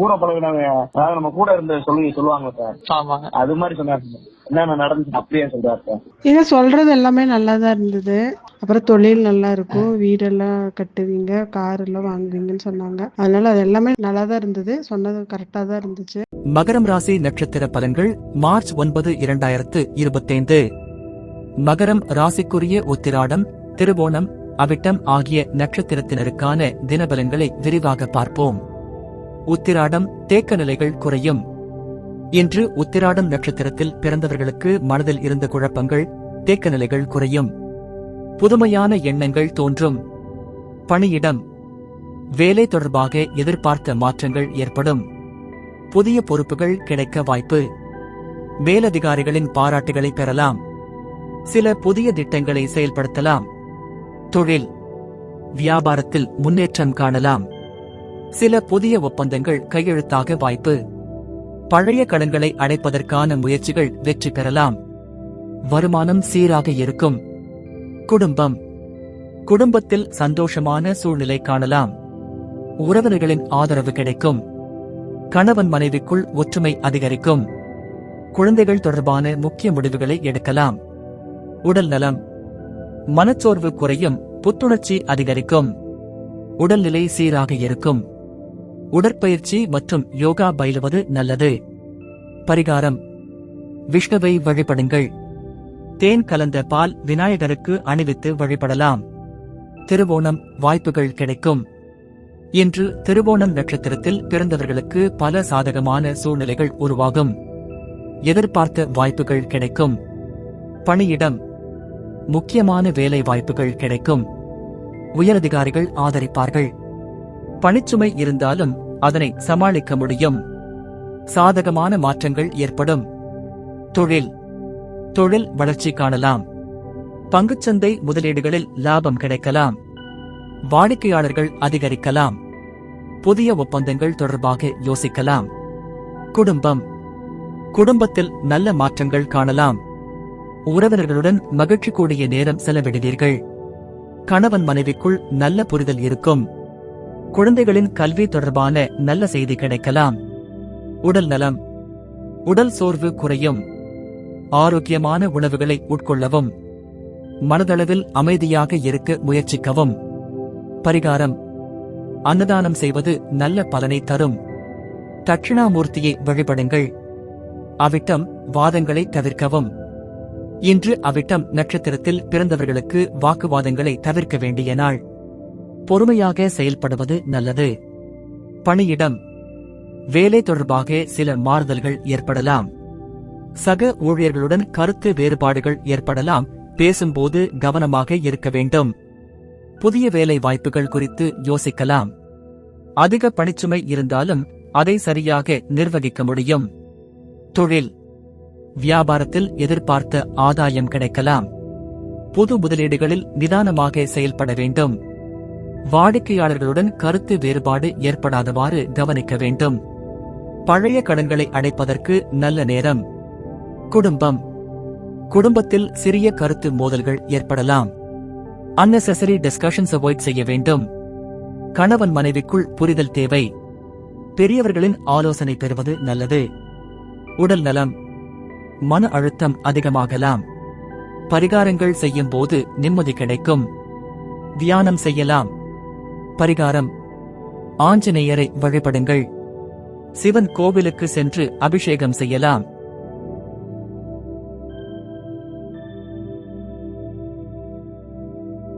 கூட பழகினவங்க அதாவது நம்ம கூட இருந்த சொல்லி சொல்லுவாங்க சார். ஆமாங்க. அது மாதிரி சொன்னாரு சார். என்னென்ன நடந்துச்சு அப்படியே சொல்றாரு சார். நீங்க சொல்றது எல்லாமே நல்லா தான் இருந்தது. அப்புறம் தொழில் நல்லா இருக்கும். வீடெல்லாம் கட்டுவீங்க கார் எல்லாம் வாங்குவீங்கன்னு சொன்னாங்க. அதனால அது எல்லாமே நல்லா தான் இருந்தது. சொன்னது கரெக்டா தான் இருந்துச்சு. மகரம் ராசி நட்சத்திர பலன்கள் மார்ச் ஒன்பது இரண்டாயிரத்து இருபத்தைந்து. மகரம் ராசிக்குரிய உத்திராடம் திருவோணம் அவிட்டம் ஆகிய நட்சத்திரத்தினருக்கான தினபலன்களை விரிவாக பார்ப்போம். உத்திராடம் தேக்க நிலைகள் குறையும். இன்று உத்திராடம் நட்சத்திரத்தில் பிறந்தவர்களுக்கு மனதில் இருந்த குழப்பங்கள் தேக்க நிலைகள் குறையும். புதுமையான எண்ணங்கள் தோன்றும். பணியிடம். வேலை தொடர்பாக எதிர்பார்த்த மாற்றங்கள் ஏற்படும். புதிய பொறுப்புகள் கிடைக்க வாய்ப்பு. மேலதிகாரிகளின் பாராட்டுகளை பெறலாம். சில புதிய திட்டங்களை செயல்படுத்தலாம். தொழில். வியாபாரத்தில் முன்னேற்றம் காணலாம். சில புதிய ஒப்பந்தங்கள் கையெழுத்தாக வாய்ப்பு. பழைய கடன்களை அடைப்பதற்கான முயற்சிகள் வெற்றி பெறலாம். வருமானம் சீராக இருக்கும். குடும்பம். குடும்பத்தில் சந்தோஷமான சூழ்நிலை காணலாம். உறவினர்களின் ஆதரவு கிடைக்கும். கணவன் மனைவிக்குள் ஒற்றுமை அதிகரிக்கும். குழந்தைகள் தொடர்பான முக்கிய முடிவுகளை எடுக்கலாம். உடல் நலம். மனச்சோர்வு குறையும் புத்துணர்ச்சி அதிகரிக்கும். உடல்நிலை சீராக இருக்கும். உடற்பயிற்சி மற்றும் யோகா பயிலுவது நல்லது. பரிகாரம். விஷ்ணுவை வழிபடுங்கள். தேன் கலந்த பால் விநாயகருக்கு அணிவித்து வழிபடலாம். திருவோணம் வாய்ப்புகள் கிடைக்கும். இன்று திருவோணம் நட்சத்திரத்தில் பிறந்தவர்களுக்கு பல சாதகமான சூழ்நிலைகள் உருவாகும். எதிர்பார்த்த வாய்ப்புகள் கிடைக்கும். பணியிடம். முக்கியமான வேலை வாய்ப்புகள் கிடைக்கும். உயரதிகாரிகள் ஆதரிப்பார்கள். பணிச்சுமை இருந்தாலும் அதனை சமாளிக்க முடியும். சாதகமான மாற்றங்கள் ஏற்படும். தொழில். தொழில் வளர்ச்சி காணலாம். பங்குச்சந்தை முதலீடுகளில் லாபம் கிடைக்கலாம். வாடிக்கையாளர்கள் அதிகரிக்கலாம். புதிய ஒப்பந்தங்கள் தொடர்பாக யோசிக்கலாம். குடும்பம். குடும்பத்தில் நல்ல மாற்றங்கள் காணலாம். உறவினர்களுடன் மகிழ்ச்சி கூடிய நேரம் செலவிடுவீர்கள். கணவன் மனைவிக்குள் நல்ல புரிதல் இருக்கும். குழந்தைகளின் கல்வி தொடர்பான நல்ல செய்தி கிடைக்கலாம். உடல் நலம். உடல் சோர்வு குறையும். ஆரோக்கியமான உணவுகளை உட்கொள்ளவும். மனதளவில் அமைதியாக இருக்க முயற்சிக்கவும். பரிகாரம். அன்னதானம் செய்வது நல்ல பலனை தரும். தட்சிணாமூர்த்தியை வழிபடுங்கள். அவிட்டம் வாதங்களை தவிர்க்கவும். இன்று அவிட்டம் நட்சத்திரத்தில் பிறந்தவர்களுக்கு வாக்குவாதங்களை தவிர்க்க வேண்டிய நாள். பொறுமையாக செயல்படுவது நல்லது. பணியிடம் வேலை தொடர்பாக சில மாறுதல்கள் ஏற்படலாம். சக ஊழியர்களுடன் கருத்து வேறுபாடுகள் ஏற்படலாம். பேசும்போது கவனமாக இருக்க வேண்டும். புதிய வேலை வாய்ப்புகள் குறித்து யோசிக்கலாம். அதிக பணிச்சுமை இருந்தாலும் அதை சரியாக நிர்வகிக்க முடியும். தொழில் வியாபாரத்தில் எதிர்பார்த்த ஆதாயம் கிடைக்கலாம். புது முதலீடுகளில் நிதானமாக செயல்பட வேண்டும். வாடிக்கையாளர்களுடன் கருத்து வேறுபாடு ஏற்படாதவாறு கவனிக்க வேண்டும். பழைய கடன்களை அடைப்பதற்கு நல்ல நேரம். குடும்பம். குடும்பத்தில் சிறிய கருத்து மோதல்கள் ஏற்படலாம். அன்னெசரி டிஸ்கஷன்ஸ் அவாய்ட் செய்ய வேண்டும். கணவன் மனைவிக்குள் புரிதல் தேவை. பெரியவர்களின் ஆலோசனை பெறுவது நல்லது. உடல் நலம். மன அழுத்தம் அதிகமாகலாம். பரிகாரங்கள் செய்யும் போது நிம்மதி கிடைக்கும். தியானம் செய்யலாம். பரிகாரம். ஆஞ்சநேயரை வழிபடுங்கள். சிவன் கோவிலுக்கு சென்று அபிஷேகம் செய்யலாம்.